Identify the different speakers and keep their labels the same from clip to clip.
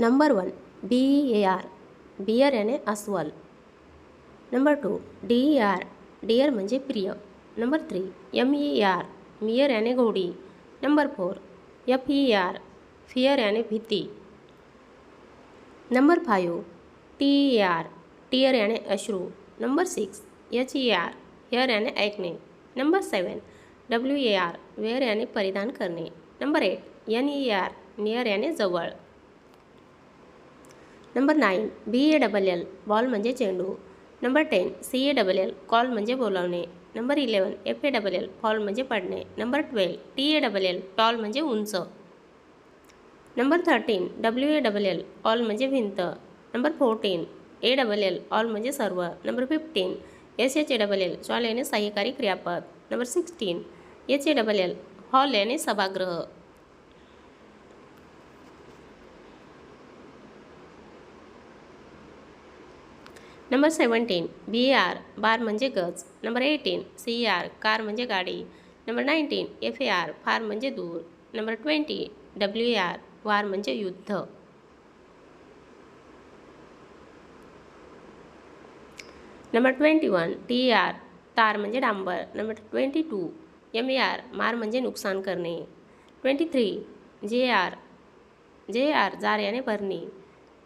Speaker 1: Number one B A R bear याने अस्वल. Number two D E R dear म्हणजे प्रिय. Number three M E R mare याने घोडी. Number four F E R fear याने भीती. Number five T E R tear याने अश्रू. Number six H E R hear याने ऐकणे. Number seven W A R wear याने परिधान करणे. Number eight N E R near याने जवळ. Number nine B A double L ball म्हणजे चेंडू number ten C A double L call म्हणजे बोलावणे number eleven F A double L fall म्हणजे पडणे number twelve T A double L tall म्हणजे उंच number thirteen W A double L wall म्हणजे भिंत number fourteen A double L all म्हणजे सर्व number fifteen S H A double L shall याने सहाय्यकारी क्रियापद number sixteen H A double L hall याने सभागृह number seventeen B R bar म्हणजे गज. Number eighteen C R car म्हणजे गाडी. Number nineteen F A R far म्हणजे दूर. Number twenty W A R war म्हणजे युद्ध. Number twenty one T R tar म्हणजे डांबर. Number twenty two M A R mar म्हणजे नुकसान करणे. Twenty three J R J R jar याने भरणी.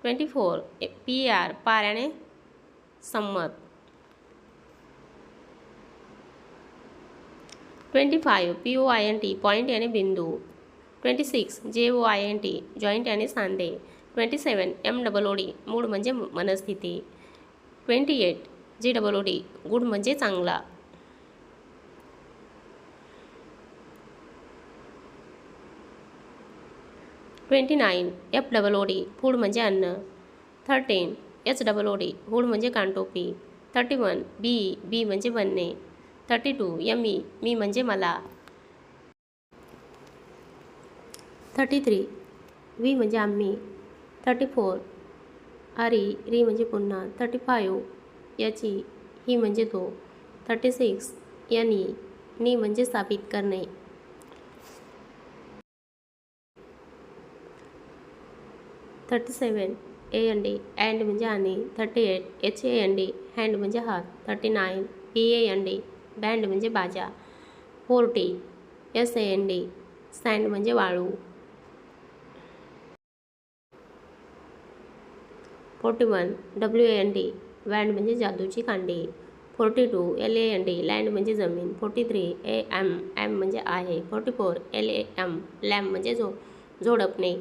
Speaker 1: Twenty four P R par याने संमत. Twenty five P O I N T point याने बिंदू. Twenty six J O I N T joint याने सांधे. Twenty seven M double O D mood म्हणजे मनस्थिती. Twenty eight G double O D good म्हणजे चांगला. Twenty nine F double O D food म्हणजे अन्न. Thirteen H double O D hood म्हणजे कानटोपी थर्टी वन बी बी म्हणजे बनणे. Thirty two M E me म्हणजे मला. थर्टी थ्री वी म्हणजे आम्ही. थर्टी फोर आरी री म्हणजे पुन्हा. थर्टी फाईव्ह याची ही म्हणजे तो. थर्टी सिक्स यानी नी म्हणजे स्थापित करणे. Thirty seven N D and म्हणजे आणि thirty eight H A N D hand म्हणजे हात thirty nine B A N D band म्हणजे बाजा forty S A N D sand म्हणजे वाळू. Forty one W N D wand म्हणजे जादूची कांडी. Forty two L A N D land म्हणजे जमीन. Forty three A M am म्हणजे आहे. Forty four L A M lam म्हणजे झो झोडपणे.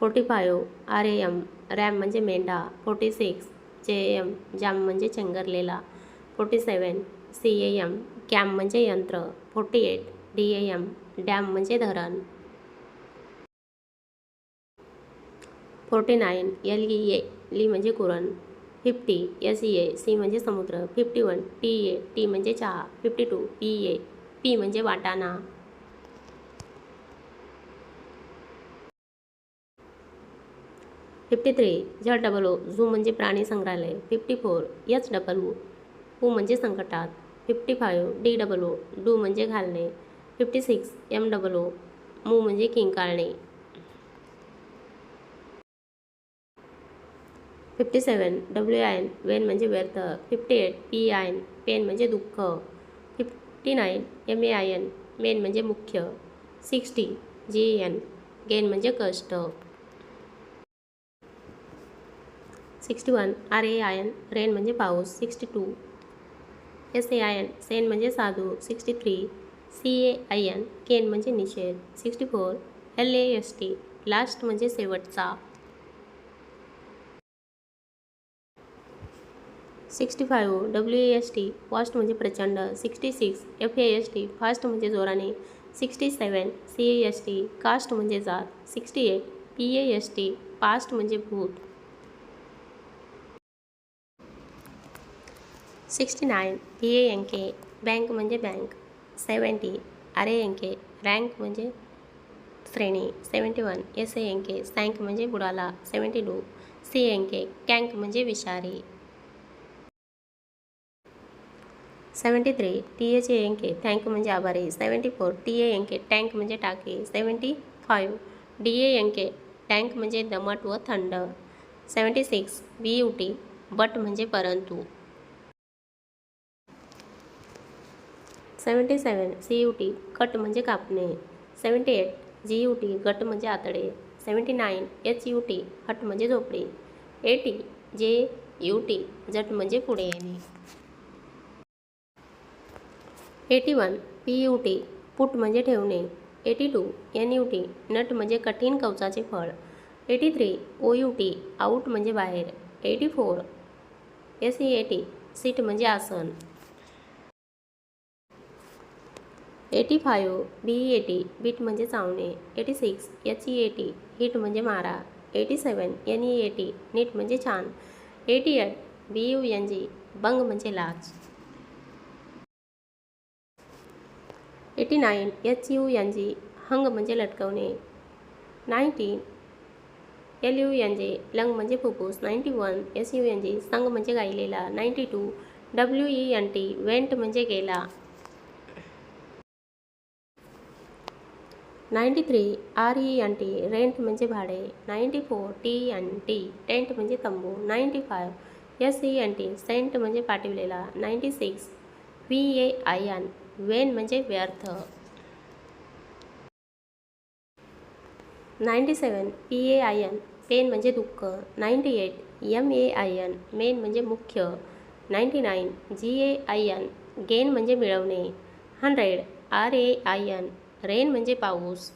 Speaker 1: Forty five R A M ram म्हणजे मेंढा forty six J M jam म्हणजे चेंगरलेला forty seven C A M cam म्हणजे यंत्र forty eight D A M dam म्हणजे धरण. Forty nine L E A lea म्हणजे कुरण fifty S E A sea म्हणजे समुद्र fifty one T A tea म्हणजे चहा fifty two P A pea म्हणजे वाटाणा. Fifty three Z double O zoo म्हणजे प्राणी संग्रहालय fifty four H double O म्हणजे संकटात fifty five D double O doo म्हणजे घालणे fifty six M double O moo म्हणजे किंकाळणे fifty seven W I N vain म्हणजे व्यर्थ fifty eight P I N pain म्हणजे दुःख fifty nine M A I N main म्हणजे मुख्य sixty G N gain म्हणजे कष्ट. Sixty one R A I N rain म्हणजे पाऊस sixty two. S A I N sane म्हणजे साधू sixty three. C A I N cane म्हणजे निषेध sixty four. L A S T last म्हणजे शेवटचा. Sixty five W A S T fast म्हणजे प्रचंड. Sixty six F A S T fast म्हणजे जोराने. Sixty seven C A S T cast म्हणजे जात. Sixty eight P A S T past म्हणजे भूत. Sixty nine P A N K bank म्हणजे bank seventy R A N K rank म्हणजे श्रेणी seventy one S A N K sank म्हणजे बुडाला seventy two C N K कँक म्हणजे विषारी seventy three T H A N K thank म्हणजे आभारी seventy four T A N K tank म्हणजे टाकी seventy five D A N K tank म्हणजे दमट व थंड seventy six B U T but म्हणजे परंतु seventy seven C U T cut म्हणजे कापणे. Seventy eight G U T gut म्हणजे आतडे. Seventy nine H U T hut म्हणजे झोपडी. Eighty J U T jut म्हणजे पुढे येणे. Eighty one P U T put म्हणजे ठेवणे. Eighty two N U T nut म्हणजे कठीण कवचाचे फळ. Eighty three O U T out म्हणजे बाहेर. Eighty four S E A T seat म्हणजे आसन. Eighty five B E A T beat म्हणजे चावणे eighty six H E A T hit म्हणजे मारा eighty seven N E A T neat म्हणजे छान eighty eight B U N G bung म्हणजे लाच eighty nine H U N G hung म्हणजे लटकवणे nineteen L U N J lung म्हणजे फुफ्फूस ninety one S U N G sung म्हणजे गायलेला ninety two W E N T went म्हणजे गेला ninety three R E N T rent म्हणजे भाडे ninety four T N T tent म्हणजे तंबू ninety five S E N T sent म्हणजे पाठविलेला ninety six V A I N vain म्हणजे व्यर्थ. Ninety seven P A I N pain म्हणजे दुःख. Ninety eight M A I N main म्हणजे मुख्य. Ninety nine G A I N gain म्हणजे मिळवणे. Hundred R A I N rain म्हणजे पाऊस.